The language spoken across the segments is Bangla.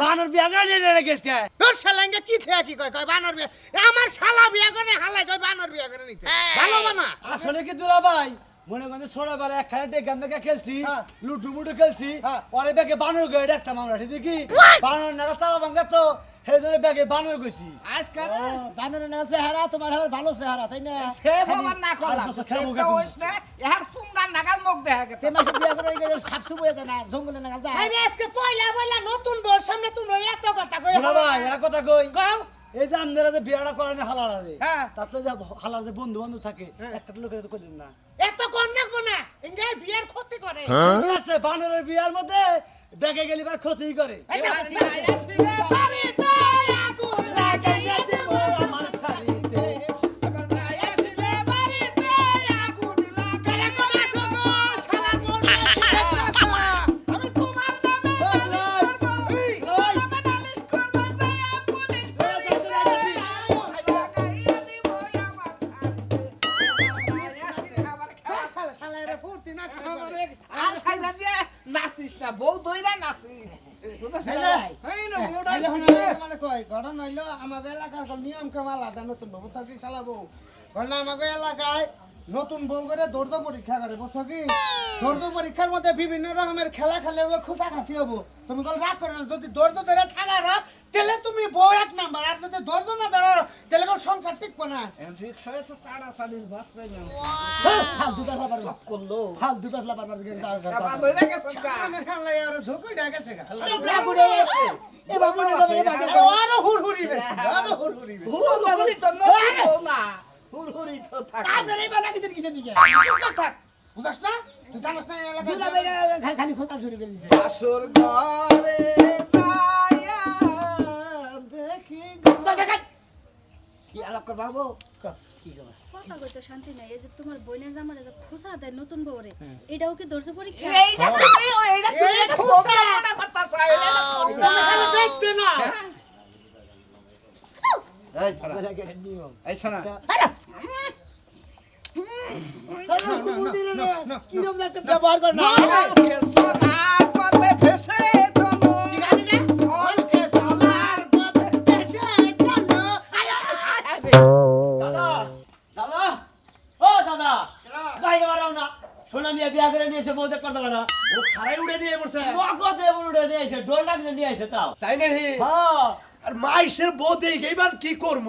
হ্যাঁ। বানর বিয়া করে নিয়ে গেছে কে তোর শালাঙ্গে কি থে কি কয় কয় বানর বিয়া আমার শালা বিয়া করে হালাই কয় বানর বিয়া করে নিতে ভালো বানা আসলে কি দুলা ভাই মনে করেন ছোটবেলা একখানে টেকান মেকা খেলছি হ্যাঁ। লুটু মুটু খেলছি হ্যাঁ। পরে ব্যাগে বানর গয়ে দেখতাম আমরা ঠিক কি বানর নাগা চাপা ভাঙ্গা তো ব্যাগে বানর আজকাল? চেহারা তোমার ভালো চেহারা তাই না? সে বাবা না করলাম আর তো খেলব সেটা কেমন? না এহার সুন্দর নাগাল মুখ দেখা গেছে। তে মাসে বিয়া করে গেলে সাপসু বয়ে দেয় না জঙ্গলে নাগাল যায়। আরে আজকে পয়লা পয়লা নতুন বর সামনে তুমি এত কথা কই দুলা ভাই এটা কথা কই? গাও এই যে আপনারা যে বিয়াটা করেন হালারা রে হ্যাঁ। তার তো যে হালার যে বন্ধু বান্ধব থাকে একটা লোকের তো করলেন না। এত কর নাকবো না ইঙ্গে বিয়ের ক্ষতি করে। আছে বানরের বিয়ার মধ্যে ব্যাগে গেলে বার ক্ষতি করে। কয়, দইরা নাচি আমাদের এলাকার নিয়ম কেমন আলাদা, নতুন বাবু থাকি চালাবো বউ। ঘটনা আমাদের এলাকায় নতুন বউ করে ধৈর্য পরীক্ষা করে বুঝছ কি ধৈর্য পরীক্ষার মধ্যে বিভিন্ন রকমের খেলা খেলে হবে খোঁচা খাসি হব তুমি কল রাগ করে যদি ধৈর্য ধরে থাকার তাহলে তুমি বউ এক নাম্বার আর যদি ধৈর্য না ধরো তাহলে কোন সংসার টিকবো না রিক্সায় তো সাড়া সাড়িস বাস পাই না। ফালতু কথা পারবা সব করল। ফালতু কথা পারবা আবার দইরা গেছে গা। আমি খালাই আর ঝুঁকুই ডাকেছে গা বাবুরে আছে। এ বাবু রে যাবে, এ বাবু রে যাবে। আরও হুড়হুড়ি বেশি, আরও হুড়হুড়ি বেশি। হুড়হুড়ি তো না, না। তো থাকে। আপনার এই বেলা কিসের কিসের দিকে থাক। বুঝাস না? তুই জানাস না এই এলাকায় দুলা বেলা খালি- খালি শুরু করে দিছে আসর ঘরে যাইয়া দেখি কি আলাপ কর বাবু কি খবর কথা কইতে শান্তি নাই এই যে তোমার বোনের জামারে যে খোসা দেয় নতুন বউরে এটাও কি ধৈর্য পরীক্ষা এইটা এইটা তুমি এইটা খুব খোসা। মনে করতাছ এইটা খোসা। তুমি খালি দেখতে না এই নিয়ম। এই ছাড়া কিরম একটা ব্যবহার করে না। পথে পথে আরে বাড়াও না। সোনা মিয়া বিয়া করে নিয়েছে বউ করতে পারে ও খারাই উড়ে নিয়ে নগদ লাগলে নিয়ে তাও। তাই নাকি? হ্যাঁ। আর মাইসের বউ দেখে এবার কি করব?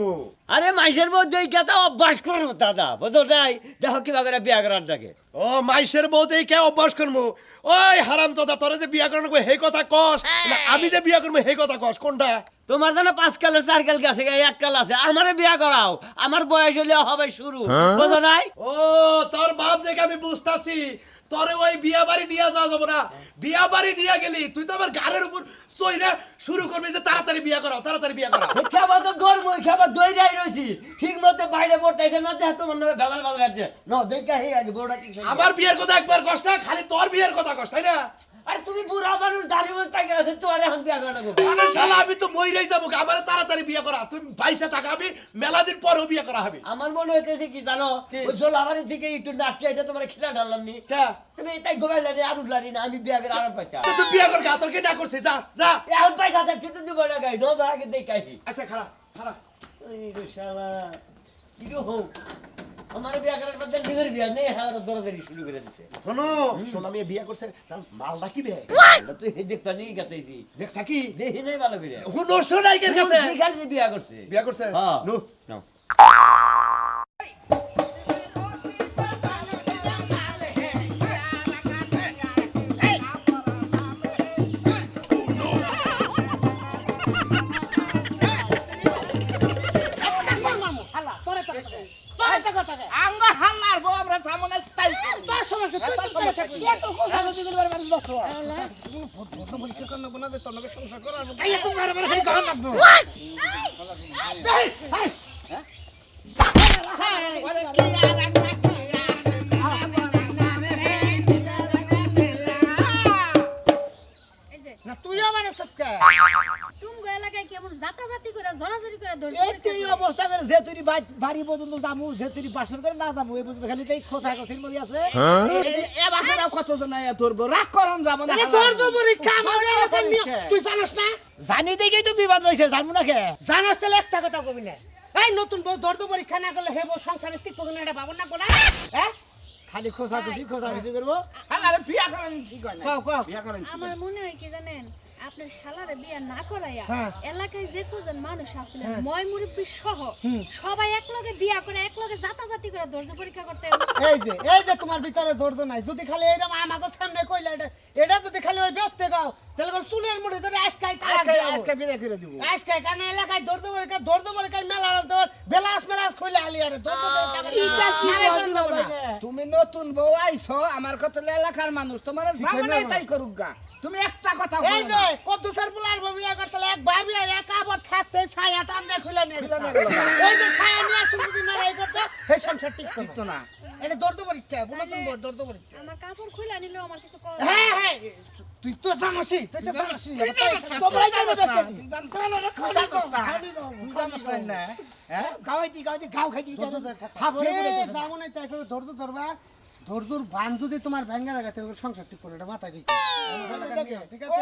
আরে মাইসের মধ্যে কেতা অভ্যাস করো দাদা বুঝো নাই? দেখো করে বিয়া করার ডাকে ও মাইসের বউ দেখে অভ্যাস করব। ওই হারাম দাদা তোরে যে বিয়া করানো হে কথা কস। না আমি যে বিয়া করব হে কথা কস কোনটা? তোমার জানো পাঁচ কালে চার কাল গেছে এক কাল আছে। আমারে বিয়া করাও আমার বয়স হলে হবে শুরু বুঝো নাই? ও তোর বাপ দেখে আমি বুঝতাছি। তোরে ওই বিয়া বাড়ি নিয়ে যাওয়া যাব না। বিয়া বাড়ি নিয়ে গেলি তুই তো আমার গানের উপর চইরা শুরু করবি যে তাড়াতাড়ি বিয়া করাও তাড়াতাড়ি বিয়া করাও। খাবার তো গরম ওই খাবার দই রাই রয়েছি ঠিক মতো বাইরে পড়তেছে না দেখ তোমার নামে ভেজাল ভেজাল আছে। ন দেখা হে আগে বড়টা কি আমার বিয়ের কথা একবার কষ্ট খালি তোর বিয়ের কথা কষ্ট তাই না? আরে তুমি বুড়া মানুষ দাঁড়িয়ে মধ্যে পাই গেছে তোমার এখন বিয়া করা আরে শালা আমি তো মইরাই যাব আমার তাড়াতাড়ি বিয়া করা। তুমি বাইসে থাকা আমি মেলা দিন পরেও বিয়া করা হবে। আমার মনে হইতেছে কি জানো? ওই জোলাবাড়ি থেকে একটু নাটকে এটা তোমার খেলা ঢাললাম নি। তুমি তাই গোবাই লানি আর উঠলানি না আমি বিয়া করে আরাম পাইতা তুই বিয়া কর গা তোর কে না করছে? যা যা। এখন পয়সা থাকছে তো দিব না গাই নজর আগে দেখাই আচ্ছা খারাপ খারাপ এই শালা কি হোক আমার বিয়া করার মধ্যে নিজের বিয়া নেই হ্যাঁ দৌড়াদৌড়ি শুরু করে দিছে। শোনো। শোনা মেয়ে বিয়া করছে তার মাল ডাকিবে এটা তুই এই দেখটা নিয়ে গাতাইছি। দেখছা কি? দেখি নাই ভালো করে। হুনো শোনাইকের কাছে? শিখার যে বিয়া করছে। বিয়া করছে? হ্যাঁ। নু নাও। সংসার করার মতো। এই এত বারবার খালি গান লাগবে বাড়ি পর্যন্ত যে তুই বাসন করে না এই পর্যন্ত খালি তাই খোঁচা খোঁচির মধ্যে আছে এবার কতজন আয়া ধরবো রাগ করম যাব না ধৈর্য পরীক্ষা। তুই জানোস না জানি দেখেই তো বিবাদ রয়েছে জানব না কে জানোস তাহলে একটা কথা কবি না এই নতুন বউ দর্দ পরীক্ষা না করলে হে বউ সংসারে ঠিক না এটা পাবো না কোনা হ্যাঁ খালি খোসা খুশি খোসা খুশি করব? আরে বিয়া করেন ঠিক হয় না? কও, কও। বিয়া করেন আমার মনে হয় কি জানেন? আপনার শালারে বিয়া না করাইয়া হ্যাঁ। এলাকায় যে কজন মানুষ আসলে ময় মুরব্বী সহ সবাই একলগে বিয়া করে একলগে জাতাজাতি করে ধৈর্য পরীক্ষা করতে। এই যে এই যে তোমার ভিতরে ধৈর্য নাই যদি খালি এরকম আমাকে সামনে কইলে এটা এটা যদি খালি ওই ব্যক্তি গাও তাহলে বল চুলের মুড়ি ধরে আজকাই বিদায় করে দিব। এলাকায় মেলা তোর বেলাস মেলাস কইলে আলি আরে। তুমি নতুন বউ আইছো আমার কত এলাকার মানুষ তোমার তাই করুক গা। তুমি একটা কথা এই যে না। কত সার বুলার বিয়া করতে এক ভাবি এক আবার থাকতে ছায়া টানলে খুলে নিয়ে খুলে নিয়ে গেছে। গেল। এই যে ছায়া নিয়ে আসুন যদি লড়াই করতে সেই সংসার ঠিক ঠিক তো না। এটা ধৈর্য পরীক্ষা বলো তুমি ধৈর্য পরীক্ষা আমার কাপড় খুলে নিলেও আমার কিছু হ্যাঁ হ্যাঁ। তুই তো জানাসি তুই তো জানাসি তোমরাই জানো না। তুই জানাস না, তুই জানাস না, তুই জানোস না, হ্যাঁ? গাওয়াইতি গাওয়াইতি গাও খাইতি হাফরে পড়ে গেছে। না তাই করে ধৈর্য ধরবা। ধৈর্যর বান যদি তোমার ভেঙ্গা লাগাতে হবে সংসার ঠিক করে এটা মাথায় ঠিক ঠিক আছে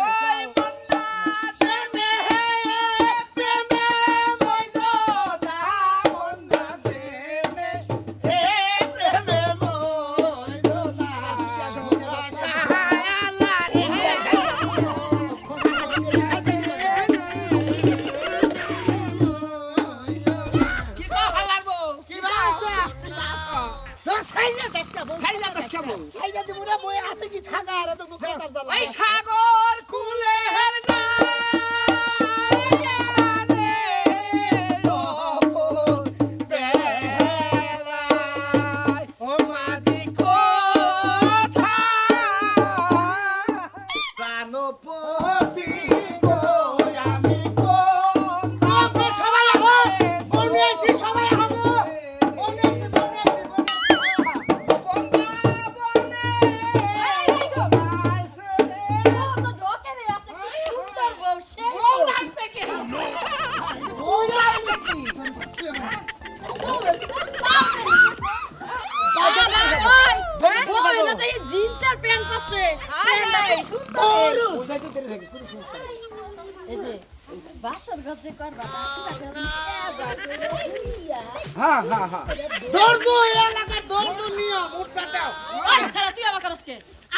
হ্যাঁ হ্যাঁ হ্যাঁ ধৈর্য এই এলাকার ধৈর্য নিয়ম উঠপাটাও ওই সারা তুই আবার করস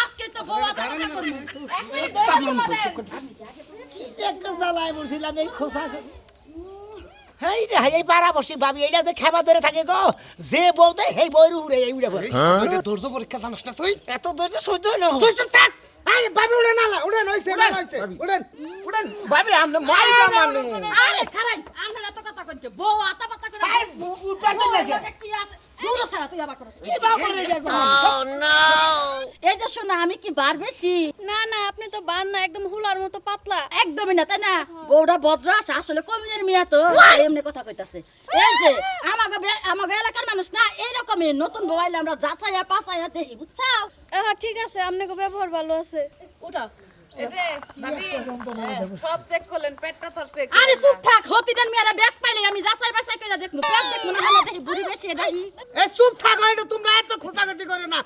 আজকে তো বউ আতা কথা কইছি। এক মিনিট ধরে তোমাদের। কি যে জ্বালায় বলছিলাম এই খোঁচা হেই রে এই পাড়া বসি ভাবি এইটা যে খেবা ধরে থাকে গো। যে বউ দেয় সেই বইরু উড়ে এই উড়ে এটা ধৈর্য পরীক্ষা জানিস না তুই? এত ধৈর্য সহ্য হলো তুই থাক। আই ভাবি উড়েন না উড়েন হইছে উড়েন হইছে উড়েন উড়েন। ভাবি আমনে মাইরা আরে খারাই, আপনারা এত কথা কইন বউ আতা পাতা করে উঠপাতে বউ লাগে কি আছে? দূর সারা তুই আবার করস। কি বা করে দেখো? এই যে শোনা আমি কি বার বেশি? না না আপনি তো বার না একদম হুলার মতো পাতলা। একদমই না তাই না? বউটা আছে আসলে কমিনের মিয়া তো। এমনি কথা কইতাছে। এই যে আমাকে আমাকে এলাকার মানুষ না এইরকমই নতুন বউ আইলে আমরা যাচাইয়া পাচাইয়া দেখি বুঝছাও? হ্যাঁ ঠিক আছে আপনাকে ব্যবহার ভালো আছে। উঠাও। এই যে ভাবি সব চেক করলেন পেটটা ধরছে আরে চুপ থাক হতিটার মিয়ারা ব্যাগ পাইলে আমি যাচাই বাছাই করে দেখব পেট দেখব না হলে দেখি বুড়ি বেশি এটাই এ চুপ থাকো এটা তোমরা এত করে না।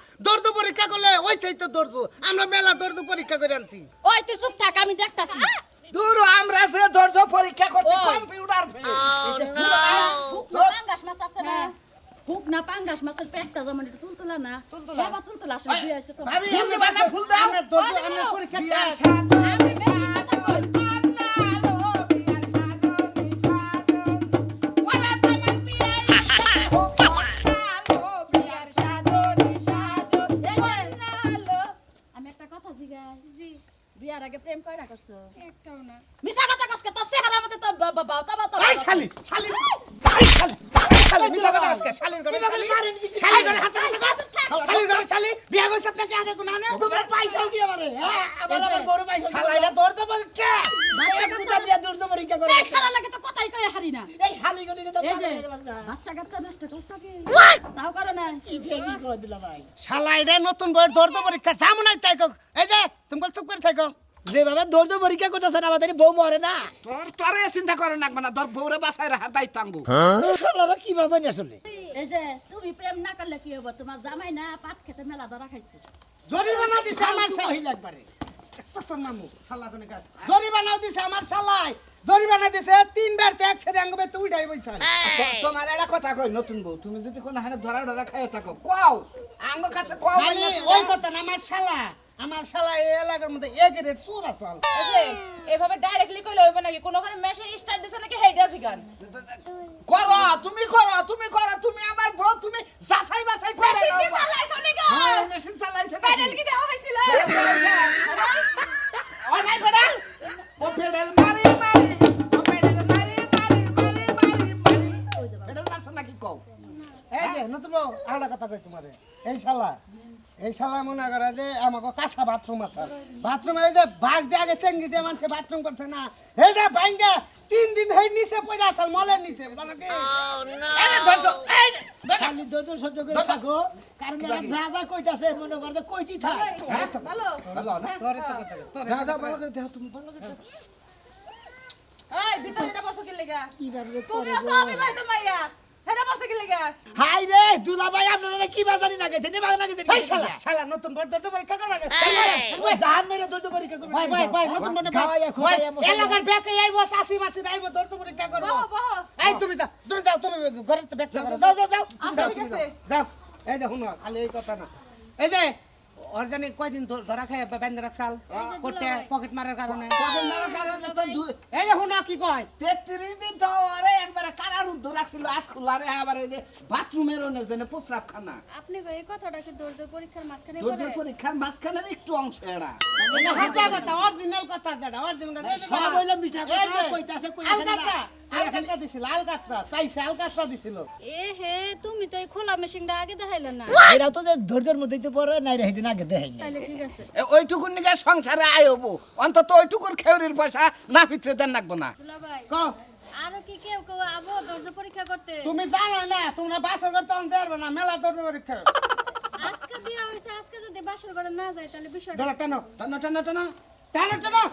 পরীক্ষা করলে ওই সেই তো আমরা মেলা পরীক্ষা করে আনছি। ওই তুই চুপ থাক আমি দেখতাছি। দূর আমরা যে পরীক্ষা করতে ওই। কম্পিউটার ফেল হুক না পাঙ্গাস মাছ আছে না হুক না পাঙ্গাস মাছের পেটটা যেমন একটু তুলতুলা না। তুলতুলা। বা তুলতুলা আসলে দিয়ে আছে তো। ভাবি এমনি বাসা ফুল দাও আমরা ধৈর্য আমরা পরীক্ষা শেষ আমি বেশি কথা কই আমি একটা কথা জিগাই। জি। বিয়ার আগে প্রেম কয়টা করছ? একটাও না। মিছা কথা কসকে তোর চেহারা মধ্যে তো বা- বা- বাউতা বাউতা এই শালি শালি এই শালি শালি মিছা কথা আজকে শালির ঘরে শালি শালির ঘরে শালি বিয়া আগে কোন? কি আমারে হ্যাঁ? আমার পয়সা এই দিয়া করে এই লাগে তো কথাই কই হারি না? এই শালি গনি তো এই যে গেলাম না। বাচ্চা কাচ্চা নষ্ট করছ কি তাও করো না। কি যে কি করে দিলা ভাই। শালা নতুন বইয়ের ধৈর্য পরীক্ষা। যাব নাই তাই কক। এই যে তুমি বল চুপ করে থাকো। যেভাবে ধৈর্য পরীক্ষা করতেছেন আমাদের বউ মরে না। তোর তোরে চিন্তা করে নাকবে না তোর বউরে বাসায় রাখার দায়িত্ব আনব আপনারা কি বাজানি আসলে? এই যে তুমি প্রেম না করলে কি হব? তোমার জামাই না পাট খেতে মেলা ধরা খাইছে। জরিমানা দিছে আমার মহিলা একবারে। জরিমানা দিছে আমার শালাই জরিমানা দিছে তিনবার ট্যাক্স এর আঙ্গবে তুই ডাই বইছা। তোমার একটা কথা কই নতুন বউ তুমি যদি কোনো হানে ধরা ধরা খাইয়ে থাকো কও। আঙ্গ কাছে কও ওই কথা না আমার শালা। আমার শালা এই এলাকার মধ্যে এক রেট চোর আসাল এভাবে ডাইরেক্টলি কইলে হইবে নাকি? কোনোখানে মেশিন স্টার্ট দিছে নাকি? হেইটা শিখান করো তুমি করো তুমি করো তুমি আমার বউ তুমি যাচাই বাছাই করে মেশিন নাও। কি চালাইছো নি গো হ্যাঁ, মেশিন চালাইছে নাকি? প্যাডেল কি দেওয়া হয়েছিল? ও নাই পেডাল ও পেডাল মারি মারি ও পেডাল মারি মারি মারি মারি মারি। পেডাল মারছ নাকি কও? এই যে নতুন আরেকটা কথা কই তোমারে। এই শালা এই শালা মনে করে যে আমাকে কাঁচা বাথরুম আছে। বাথরুম এই যে বাস দিয়ে আগে চেঙ্গি দিয়ে মানুষে বাথরুম করছে না। এই যে ভাঙ্গা তিন দিন হয়ে নিচে পড়ে আছে মলের নিচে জানো কি? এই রে ধরছো এই রে, খালি ধৈর্য সহ্য করে থাকো কারণ এরা যা যা কইতাছে মনে করতে কইতি থাক। ভালো ভালো। তোরে তো কথা কই, তোরে দাও দাও ভালো করে দাও তুমি ভালো করে এই ভিতরে বসো কি লাগা কি ভাবে আমি ভাই তো মাইয়া। হাই রে দুলা ভাই আপনারা কি বাজানি না গেছে নে বাজানি গেছে এই শালা শালা নতুন বড় তোর তো পরীক্ষা করবা না জাহান মেরে ধৈর্য পরীক্ষা করবা ভাই ভাই ভাই নতুন বড় ভাই মশলা এলাকার ব্যাকে আইবো সাসি মাসি আইবো তোর তো পরীক্ষা করবা বহ বহ এই তুমি যাও তুমি যাও তুমি ঘরে তো ব্যাগ করো যাও যাও যাও আচ্ছা। যাও যাও এই দেখুন খালি এই কথা না এই যে ওর জানি কয়দিন ধরা খায় বেঁধে রাখছাল করতে পকেট মারার কারণে। তখন ধরো কারণে তো দুই- এই দেখুন কি কয়? তেত্রিশ দিন তো ওরে একবারে কারারুদ্ধ রাখছিল আট খোলারে আবার এই যে বাথরুমের জন্য প্রস্রাব খানা আপনি এই কথাটা কি দর্জের পরীক্ষার মাঝখানে বলে? পরীক্ষার মাঝখানের একটু অংশ এরা। না হাসা কথা অরিজিনাল কথা যেটা অরিজিনাল কথা সব হইল মিছা কথা, কইতাছে, কইয়া আলকাতরা, দিছিল আলকাতরা চাইছে আলকাতরা দিছিল। এ হে তুমি তো এই খোলা মেশিনটা আগে দেখাইলে না। তো ধৈর্যের নাই রে সেদিন আগে দেখাই না ঠিক আছে। সংসারে আয় হব। অন্তত ওইটুকুর খেউরির পয়সা না ভিতরে দেন রাখব না। দুলা আরও কি কেউ কেউ আবো দর্জ পরীক্ষা করতে? তুমি জানো না তোমরা বাসর করতে অঞ্চল পারবে না মেলা পরীক্ষা আজকে বিয়ে আজকে যদি বাসর না যায় তাহলে বিষয়টা ধরো টানো। টানা টানা টানা। টানো টানো।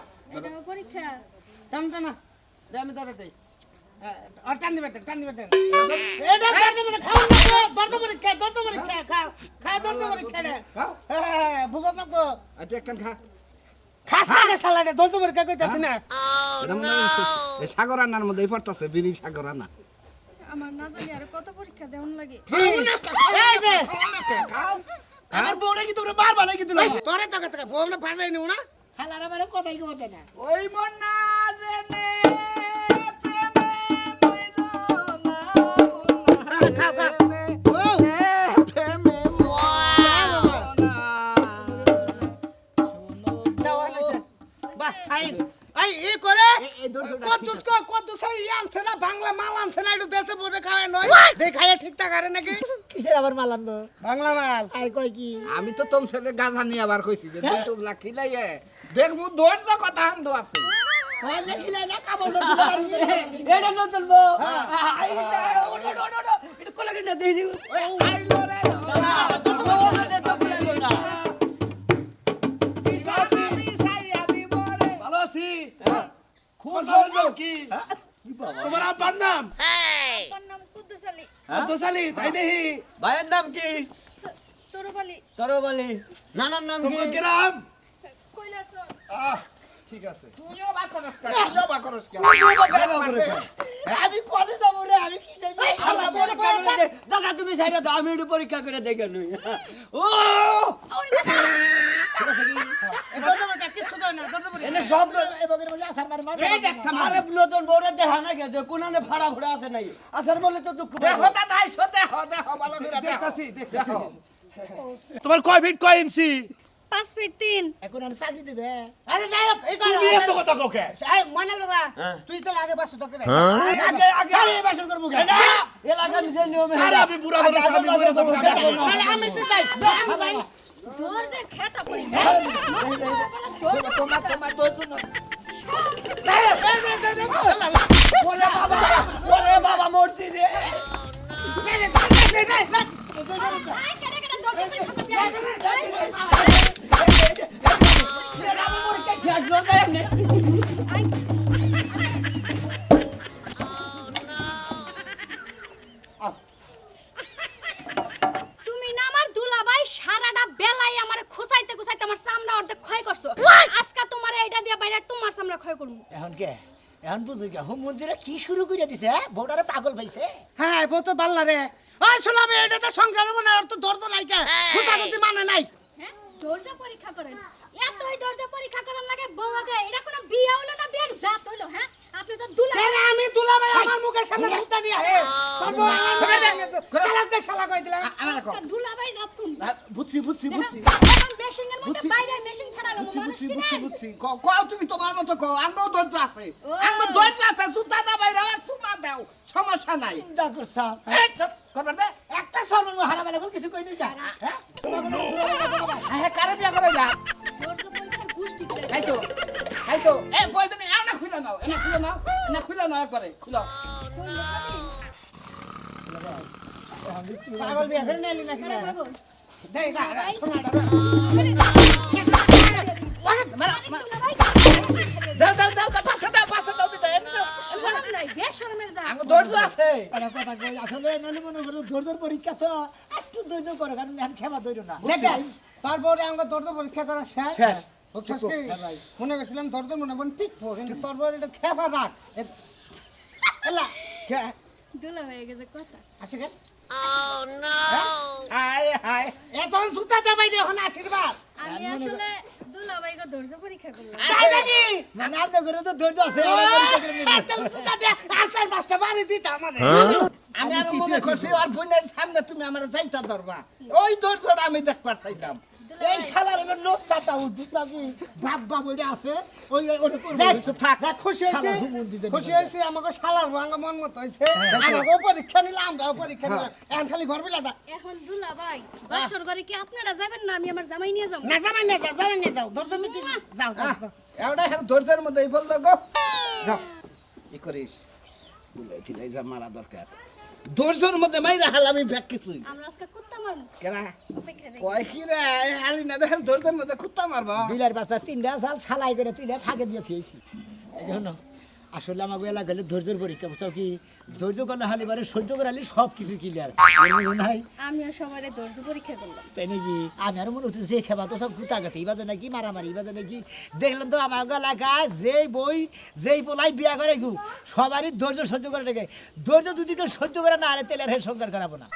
পরীক্ষা। টানো টানো। দে আমি ধরে দেই। আর টান দিবে টান দিবে এটা টান দিবে খাও দর্দ দর্দ পরীক্ষা খাও খাও দর্দ পরীক্ষা রে। খাও। হ্যাঁ বুঝো না গো এটা একখান খা। খাস সালাডে দর্দ কইতাছি না। এটা মনে এই সাগর রান্নার মধ্যেই পড়তেছে বিড়ি সাগর রান্না আমার না জানি আর কত পরীক্ষা দেওয়ান লাগে। এই যে। আমার বউরে কি তোমরা মারবা নাকি তুলা তোরে তো কথা বললে বাজাই নিও না। হালার আমার কথাই করতে না। ওই মন না জেনে। আমি তো তোম ছেলে গাধা নিয়ে আবার কইছি যে দুটো লাখি লাইয়ে দেখ মু ধৈর্য কথা হান্ড আছে হলে না এটা রে ভালো আছি খুব ভালো যাও কি তোমার আব্বার নাম নাম কুদ্দুস আলী তাই নেহি ভাইয়ের নাম কি তরুপ আলী তোরও বলি নানার নাম কি তোমার গ্রাম কৈলাস আহ, ঠিক আছে। আমি কলেজ যাব রে আমি দে। দাদা তুমি সাইডে দাও আমি একটু পরীক্ষা করে দেখে নই। ও! এবারে বলে ফাড়া ফুড়া আছে নাই। আসার তো দুঃখ তোমার কয় ফিট কয় ইঞ্চি? পাঁচ ফিট তিন এখন আর চাকরি দিবে আরে যাই হোক এই তুমি এত কথা কথা কোকে এই মনে বাবা তুই তো আগে বাসে তোকে রে আগে আগে আরে বাসন করব কেন এলাকার যে নিয়মে আরে আমি বুড়া মানুষ আমি মরে যাব আমি আমি তো যাই আমি যাই তোর যে খেতা পড়ি তোমার তোমার ধৈর্য না দে দে দে দে ওরে বাবা ওরে বাবা মরছি রে কেটে কেটে দর্জ পরীক্ষা করতে এরা আমার পরীক্ষা শেষ লোক তাই এমনি আই, তুমি না আমার দুলাভাই সারাটা বেলায় আমার খুসাইতে খুসাইতে আমার চামড়া অর্ধেক ক্ষয় করছ। আজকে তোমার এইটা দিয়ে বাইরে তোমার চামড়া ক্ষয় করব এখন কে? এখন বুঝি কে? হোম মন্দিরে কি শুরু করে দিছে হ্যাঁ? বউটারে পাগল পাইছে? হ্যাঁ বউ তো পাল্লা রে। ওই শোনাবে এটা তো সংসার মনে আর তো ধরতো নাই কে? খুঁজাখুঁজি মানে নাই। হ্যাঁ দরজা পরীক্ষা করেন। এতই দরজা পরীক্ষা করার লাগে বউ আগে এটা কোনো বিয়ে হলো না বিয়ের জাত হইল হ্যাঁ? আপনি তো দুলা কেন আমি দুলাভাই আমার মুখের সামনে কুত্তা নিয়ে হে তোর বউ আমার চালাক দে শালা কই দিলাম? আমার কো দুলাভাই জাত কোন বুঝছি বুঝছি বুঝছি। মেশিং এর মধ্যে বাইরে মেশিং ছাড়ালো বুঝছি বুঝছি বুঝছি? বুঝছি। কও তুমি তোমার মতো কও? আঙ্গও ধৈর্য আছে। আঙ্গ ধৈর্য আছে জুতা দাবাই আর চুমা দাও। সমস্যা নাই। চিন্তা করছা? চুপ। করবার দে একটা সর্বন হারা বেলা কিছু কই হ্যাঁ দূরে গেছে বাবা। হ্যাঁ কারে বিয়া করে তাই তো তাই তো এ এনা খুলে নাও এনা খুলে নাও এনা খুলে নাও একবারে খুলো পাগল বিয়া করে নাইলি নাকি রে? দেই না শোনা না রে। মারা, মারা, মারা। দাও দাও দাও নাই বেশ শরমের জাত আঙ্গ ধৈর্য আছে। একটা কথা কই আসলে নলে মনে করো ধৈর্যের পরীক্ষা তো একটু ধৈর্য করো কারণ এখন খেবা ধৈর্য না। দেখে তারপরে আমাকে দর্দ পরীক্ষা করা শেষ। শেষ। ভাই। মনে করছিলাম দর্দ মনে মনে ঠিক কিন্তু তোর এটা খেপা রাখ এ- এলা কে? দুলা হয়ে গেছে কথা। আসে কে? হায়? হায় এত সুতা দেবাই দে হন আশীর্বাদ। আমি আসলে দুলা ধৈর্য পরীক্ষা করলাম। তাই নাকি? মানে আপনার ঘরে তো ধৈর্য আছে আমার পরীক্ষা করে নিবে। এই তাহলে সুতা দে আসার পাঁচটা বাড়ি দিতে আমার। আমি আর মনে করছি আর বোনের সামনে তুমি আমার যাইতা ধরবা। ওই দর্শটা আমি দেখবার চাইতাম। এই শালার হলো নোসাটা উঠবি কি বাপ বাপ ওইটা আছে? ওই ওটা করব। থাক, খুশি দিতে খুশি। হয়েছে আমাকে শালার ভাঙা মন মতো হয়েছে। আমাকেও পরীক্ষা নিলাম আমরাও পরীক্ষা নিলাম। এখন খালি ঘর বিলাদা এখন দুলা ভাই বাসর ঘরে কি আপনারা যাবেন না আমি আমার জামাই নিয়ে যাব? না যাবেন না যাও যাবেন না যাও। ধরতে দিতে যাও যাও যাও। এওটা এখন ধৈর্যের মধ্যে এই বলল গো যাও। কি করিস? বুলাই টিলাই যা মারা দরকার। ধৈর্যের মধ্যে মাইরা হাল আমি ব্যাগ কিছুই। আমরা আজকে কুত্তা মারব। দেখি। কয় কি রে? এই হালি না দেখেন ধৈর্যের মধ্যে কুত্তা মারবা। বিলের বাচ্চা তিনটা সাল ছালাই করে তিনটা ফাঁকে দিয়ে থিয়েছি এই জন্য আসলে আমাকে এলাকা গেলে ধৈর্যের পরীক্ষা বুঝছ কি? ধৈর্য করলে হালি বারে সহ্য করে হালি সব কিছু ক্লিয়ার নাই আমিও সবাই ধৈর্য পরীক্ষা করলাম। তাই নাকি? আমি আর মনে হচ্ছে যে খেবা তো সব গুতাগাতি বাজে নাকি? মারামারি বাজে নাকি? দেখলাম তো আমার এলাকায় যেই বই যেই পোলাই বিয়া করে গু সবারই ধৈর্য সহ্য করে রেখে। ধৈর্য যদি কেউ সহ্য করে না আরে তেলের হেড সংকার করাবো না।